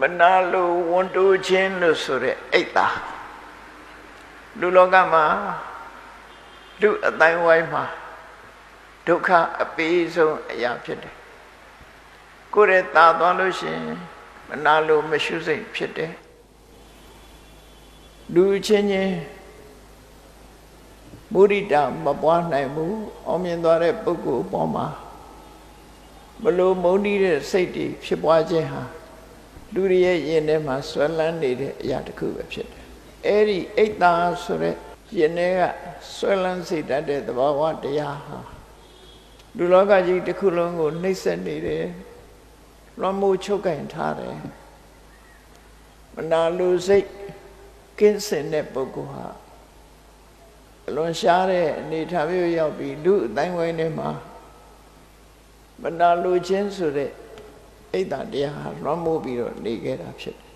မနာလိုဝန်တိုးခြင်းလို့ဆိုတဲ့အိတ်တာလူလောကမှာလူအတိုင်းဝိုင်းမှာဒုက္ခအပေးဆုံးအရာဖြစ်တယ်ကိုယ်ရဲ့ตาသွားလို့ရှိရင်မနာလိုမရှုစိတ်ဖြစ်တယ်လူချင်းချင်းမုဒိတာမပွားနိုင်ဘူးအောင်မြင်သွားတဲ့ပုဂ္ဂိုလ်အပေါ်မှာမလိုမုန်းတီးတဲ့စိတ်တွေဖြစ်ပွားခြင်းဟာ လူတွေရဲ့ယင်ထဲမှာဆွဲလန်းနေတဲ့အရာတစ်ခုပဲဖြစ်တယ်အဲ့ဒီအိတ်တာဆိုတဲ့ယင်ထဲကဆွဲလန်းစေတတ်တဲ့သဘာဝတရားဟာလူလောကကြီးတစ်ခုလုံးကိုနှိမ့်ဆက်နေတယ်လွန်မှုချုပ်ကင်ထားတယ်မနာလိုစိတ်ကင်းစင်တဲ့ပုဂ္ဂိုလ်ဟာအလွန်ရှားတဲ့အနေထားမျိုးရောက်ပြီးလူအတိုင်းဝိုင်းထဲမှာမနာလိုခြင်းဆိုတဲ့ အိတ်တတရားဟာလွှမ်းမိုးပြီးတော့နေခဲ့တာဖြစ်တယ်